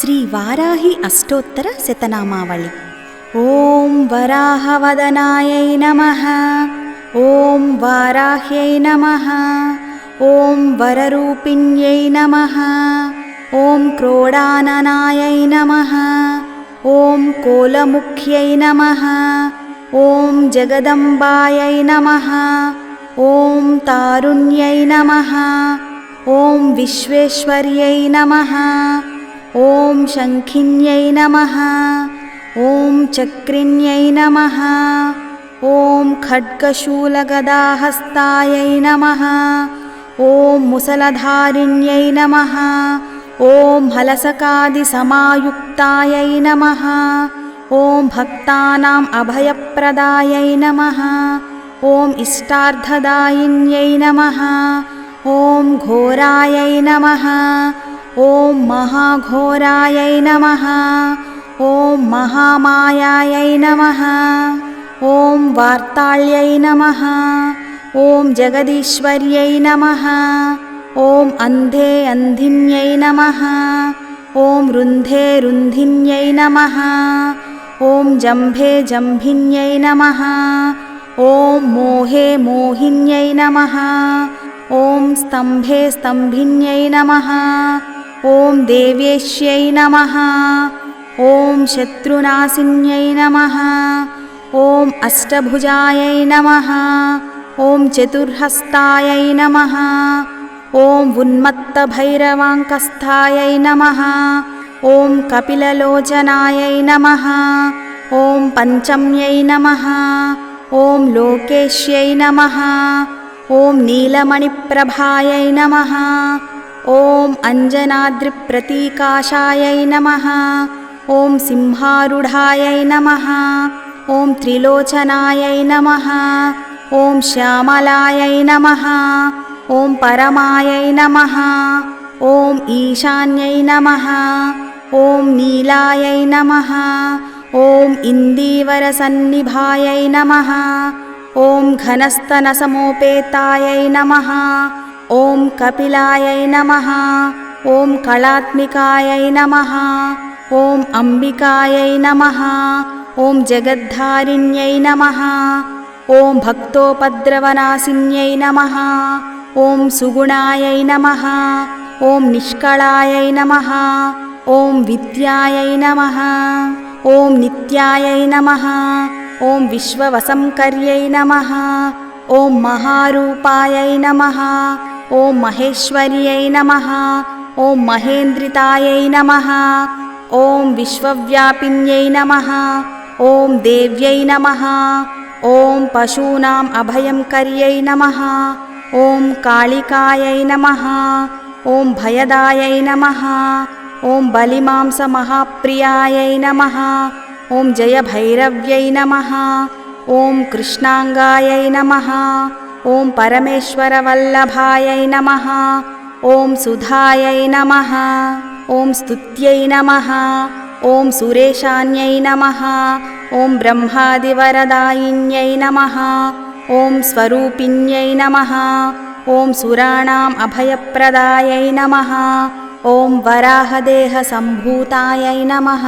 श्रीवाराहि अष्टोत्तरशतनामावळि ॐ वराहवदनायै नमः ॐ वाराह्यै नमः ॐ वररूपिण्यै नमः ॐ क्रोडाननायै नमः ॐ कोलमुख्यै नमः ॐ जगदम्बायै नमः ॐ तारुण्यै नमः ॐ विश्वेश्वर्यै नमः ॐ शङ्खिन्यै नमः ॐ चक्रिण्यै नमः ॐ खड्गशूलगदाहस्तायै नमः ॐ मुसलधारिण्यै नमः ॐ हलसकादिसमायुक्तायै नमः ॐ भक्तानाम् अभयप्रदायै नमः ॐ इष्टार्थदायिन्यै नमः ॐ घोरायै नमः ॐ महाघोरायै नमः। ॐ महामायायै नमः। ॐ वार्ताळ्यै नमः। ॐ जगदीश्वर्यै नमः। ॐ अन्धे अन्धिन्यै नमः। ॐ रुन्धे रुन्धिन्यै नमः। ॐ जम्भे जम्भिन्यै नमः। ॐ मोहे मोहिन्यै नमः। ॐ स्तम्भे स्तम्भिन्यै नमः ॐ देवेश्यै नमः। ॐ शत्रुनाशिन्यै नमः। ॐ अष्टभुजायै नमः। ॐ चतुर्हस्तायै नमः। ॐ उन्मत्तभैरवाङ्कस्थायै नमः। ॐ कपिललोचनायै नमः। ॐ पञ्चम्यै नमः। ॐ लोकेश्यै नमः। ॐ नीलमणिप्रभायै नमः ॐ अञ्जनाद्रिप्रतीकाशायै नमः। ॐ सिंहारूढायै नमः। ॐ त्रिलोचनायै नमः। ॐ श्यामलायै नमः। ॐ परमायै नमः। ॐ ईशान्यै नमः। ॐ नीलायै नमः। ॐ इन्दीवरसन्निभायै नमः। ॐ घनस्तनसमोपेतायै नमः ॐ कपिलायै नमः ॐ कलात्मिकायै नमः ॐ अम्बिकायै नमः ॐ जगद्धारिण्यै नमः ॐ भक्तोपद्रवनाशिन्यै नमः ॐ सुगुणायै नमः ॐ निष्कलायै नमः ॐ विद्यायै नमः ॐ नित्यायै नमः ॐ विश्ववसंकर्यै नमः ॐ महारूपायै नमः ॐ महेश्वर्यै नमः ॐ महेन्द्रितायै नमः ॐ विश्वव्यापिन्यै नमः ॐ देव्यै नमः ॐ पशूनाम् अभयङ्कर्यै नमः ॐ कालिकायै नमः ॐ भयदायै नमः ॐ बलिमांसमहाप्रियायै नमः ॐ जयभैरव्यै नमः ॐ कृष्णाङ्गायै नमः ॐ परमेश्वरवल्लभायै नमः। ॐ सुधायै नमः। ॐ स्तुत्यै नमः। ॐ सुरेशान्यै नमः। ॐ ब्रह्मादिवरदायिन्यै नमः। ॐ स्वरूपिण्यै नमः। ॐ सुराणाम् अभयप्रदायै नमः। ॐ वराहदेहसम्भूतायै नमः।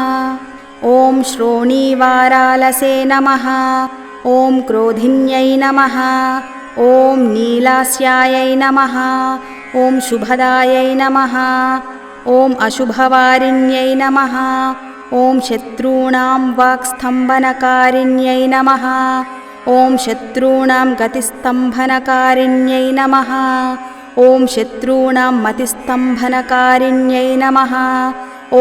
ॐ श्रोणीवारालसे नमः। ॐ क्रोधिन्यै नमः ॐ नीलास्यायै नमः ॐ शुभदायै नमः ॐ अशुभवारिण्यै नमः ॐ शत्रूणां वाक्स्तम्भनकारिण्यै नमः ॐ शत्रूणां गतिस्तम्भनकारिण्यै नमः ॐ शत्रूणां मतिस्तम्भनकारिण्यै नमः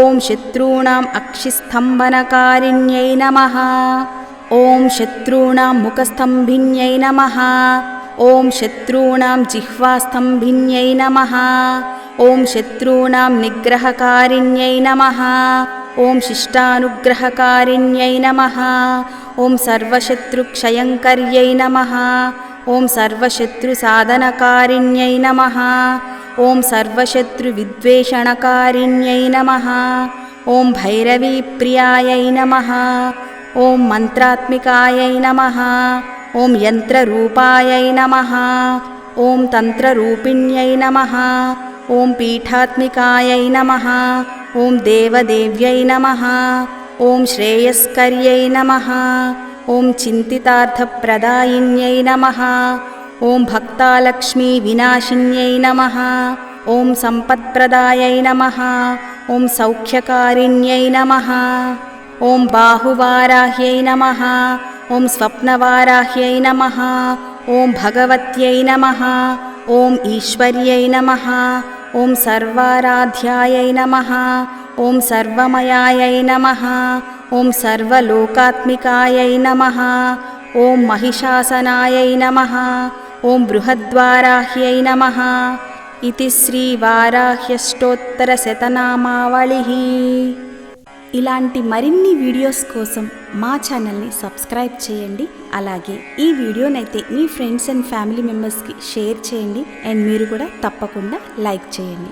ॐ शत्रूणाम् अक्षिस्तम्भनकारिण्यै नमः ॐ शत्रूणां मुखस्तम्भिन्यै नमः ॐ शत्रूणां जिह्वास्तम्भिन्यै नमः। ॐ शत्रूणां निग्रहकारिण्यै नमः। ॐ शिष्टानुग्रहकारिण्यै नमः। ॐ सर्वशत्रुक्षयङ्कर्यै नमः। ॐ सर्वशत्रुसाधनकारिण्यै नमः। ॐ सर्वशत्रुविद्वेषणकारिण्यै नमः। ॐ भैरवीप्रियायै नमः। ॐ मन्त्रात्मिकायै नमः ॐ यन्त्ररूपायै नमः। ॐ तन्त्ररूपिण्यै नमः। ॐ पीठात्मिकायै नमः। ॐ देवदेव्यै नमः। ॐ श्रेयस्कर्यै नमः। ॐ चिन्तितार्थप्रदायिन्यै नमः। ॐ भक्तालक्ष्मीविनाशिन्यै नमः। ॐ सम्पत्प्रदायै नमः। ॐ सौख्यकारिण्यै नमः। ॐ बाहुवाराह्यै नमः ॐ स्वप्नवाराह्यै नमः ॐ भगवत्यै नमः ॐ ईश्वर्यै नमः ॐ सर्वाराध्यायै नमः ॐ सर्वमयायै नमः ॐ सर्वलोकात्मिकायै नमः ॐ महिषासनायै नमः ॐ बृहद्वाराह्यै नमः। इति श्रीवाराह्यष्टोत्तरशतनामावलिः। ఇలాంటి మరిన్ని వీడియోస్ కోసం మా ఛానల్ని సబ్స్క్రైబ్ చేయండి. అలాగే ఈ వీడియోనైతే మీ ఫ్రెండ్స్ అండ్ ఫ్యామిలీ మెంబర్స్కి షేర్ చేయండి. అండ్ మీరు కూడా తప్పకుండా లైక్ చేయండి.